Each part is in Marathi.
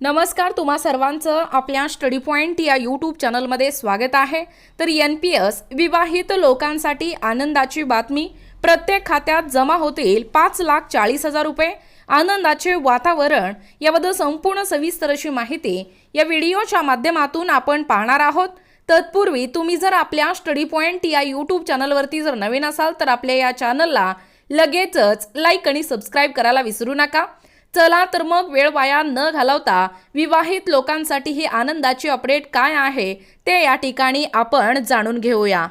नमस्कार तुम्हा सर्वांचं आपल्या स्टडी पॉईंट या यूट्यूब चॅनलमध्ये स्वागत आहे. तर एन पी एस विवाहित लोकांसाठी आनंदाची बातमी. प्रत्येक खात्यात जमा होतील पाच लाख चाळीस हजार रुपये. आनंदाचे वातावरण याबद्दल संपूर्ण सविस्तर अशी माहिती या व्हिडिओच्या माध्यमातून आपण पाहणार आहोत. तत्पूर्वी तुम्ही जर आपल्या स्टडी पॉईंट या यूट्यूब चॅनलवरती जर नवीन असाल तर आपल्या या चॅनलला लगेचच लाईक आणि सबस्क्राईब करायला विसरू नका. चला तर मग वेळ वाया न घालवता विवाहित लोकांसाठी ही आनंदाची अपडेट काय आहे ते या ठिकाणी आपण जाणून घेऊया.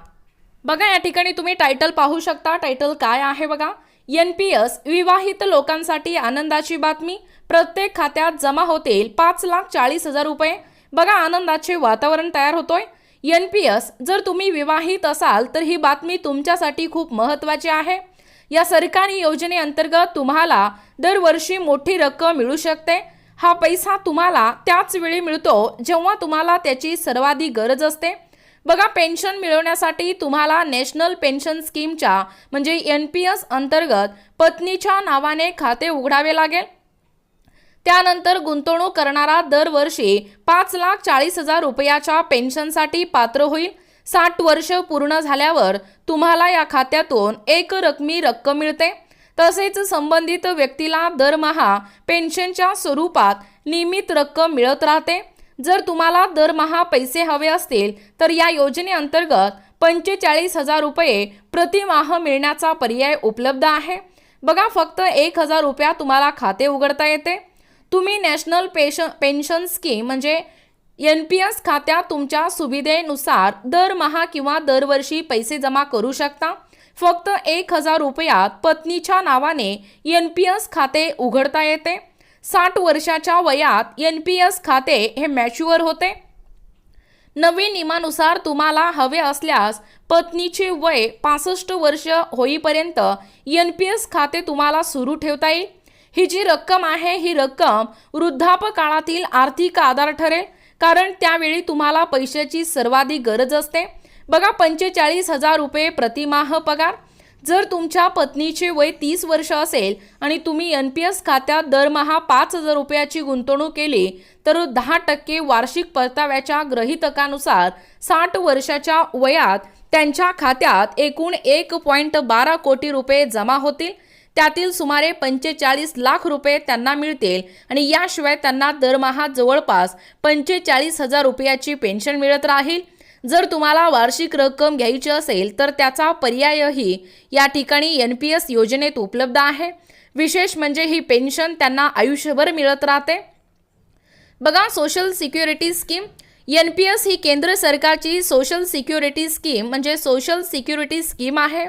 बघा या ठिकाणी तुम्ही टायटल पाहू शकता. टायटल काय आहे बघा? एन पी एस विवाहित लोकांसाठी आनंदाची बातमी. प्रत्येक खात्यात जमा होतील पाच लाख चाळीस हजार रुपये. बघा आनंदाचे वातावरण तयार होतोय. एन पी एस जर तुम्ही विवाहित असाल तर ही बातमी तुमच्यासाठी खूप महत्त्वाची आहे. या सरकारी योजनेअंतर्गत तुम्हाला दरवर्षी मोठी रक्कम मिळू शकते. हा पैसा तुम्हाला त्याच वेळी मिळतो जेव्हा तुम्हाला त्याची सर्वाधिक गरज असते. बघा पेन्शन मिळवण्यासाठी तुम्हाला नॅशनल पेन्शन स्कीमच्या म्हणजे एन पी एस अंतर्गत पत्नीच्या नावाने खाते उघडावे लागेल. त्यानंतर गुंतवणूक करणारा दरवर्षी पाच लाख चाळीस हजार रुपयाच्या पेन्शनसाठी पात्र होईल. साठ वर्ष पूर्ण झाल्यावर तुम्हाला या खात्यातून एक रकमी रक्कम मिळते. तसेच संबंधित व्यक्तीला दरमहा पेन्शनच्या स्वरूपात नियमित रक्कम मिळत राहते. जर तुम्हाला दरमहा पैसे हवे असतील तर या योजनेअंतर्गत पंचेचाळीस हजार रुपये प्रतिमाह मिळण्याचा पर्याय उपलब्ध आहे. बघा फक्त एक हजार रुपया तुम्हाला खाते उघडता येते. तुम्ही नॅशनल पेश पेन्शन स्कीम म्हणजे एन पी एस खात्यात तुमच्या सुविधेनुसार दरमहा किंवा दरवर्षी पैसे जमा करू शकता. फक्त एक हजार रुपयात पत्नीच्या नावाने एन पी एस खाते उघडता येते. साठ वर्षाच्या वयात एन पी एस खाते हे मॅच्युअर होते. नवीन नियमानुसार तुम्हाला हवे असल्यास पत्नीचे वय पासष्ट वर्ष होईपर्यंत एन पी एस खाते तुम्हाला सुरू ठेवता येईल. ही जी रक्कम आहे ही रक्कम वृद्धापकाळातील आर्थिक आधार ठरेल. कारण त्यावेळी तुम्हाला पैशाची सर्वाधिक गरज असते. बघा पंचेचाळीस हजार रुपये प्रतिमाह पगार. जर तुमच्या पत्नीचे वय तीस वर्ष असेल आणि तुम्ही एन पी एस खात्यात दरमहा पाच हजार रुपयाची गुंतवणूक केली तर दहा टक्के वार्षिक परताव्याच्या ग्रहितकानुसार साठ वर्षाच्या वयात त्यांच्या खात्यात एकूण एक पॉईंट बारा कोटी रुपये जमा होतील. त्यातील सुमारे पंचेचाळीस लाख रुपये त्यांना मिळतील आणि याशिवाय त्यांना दरमहा जवळपास पंचेचाळीस हजार रुपयाची पेन्शन मिळत राहील. जर तुम्हाला वार्षिक रक्कम घ्यायची असेल तर त्याचा पर्यायही या ठिकाणी एन पी एस योजनेत उपलब्ध आहे. विशेष म्हणजे ही पेन्शन त्यांना आयुष्यभर मिळत राहते. बघा social security scheme. N P S ही केंद्र सरकारची सोशल सिक्युरिटी स्कीम म्हणजे सोशल सिक्युरिटी स्कीम आहे.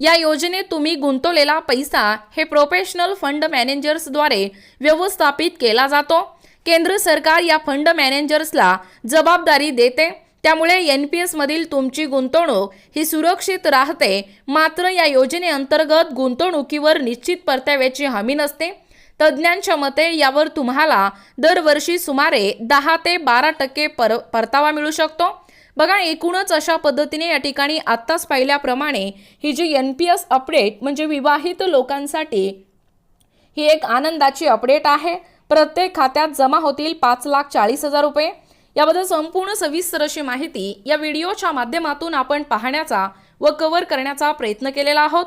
या योजनेत तुम्ही गुंतवलेला पैसा हे प्रोफेशनल फंड मॅनेजर्सद्वारे व्यवस्थापित केला जातो. केंद्र सरकार या फंड मॅनेजर्सला जबाबदारी देते. त्यामुळे एन पी एसमधील तुमची गुंतवणूक ही सुरक्षित राहते. मात्र या योजनेअंतर्गत गुंतवणुकीवर निश्चित परताव्याची हमी नसते. तज्ज्ञांच्या मते यावर तुम्हाला दरवर्षी सुमारे दहा ते बारा टक्के पर परतावा मिळू शकतो. बघा एकूणच अशा पद्धतीने या ठिकाणी आत्ताच पाहिल्याप्रमाणे ही जी एन पी एस अपडेट म्हणजे विवाहित लोकांसाठी ही एक आनंदाची अपडेट आहे. प्रत्येक खात्यात जमा होतील पाच लाख चाळीस हजार रुपये. याबद्दल संपूर्ण सविस्तर अशी माहिती या व्हिडिओच्या माध्यमातून आपण पाहण्याचा व कव्हर करण्याचा प्रयत्न केलेला आहोत.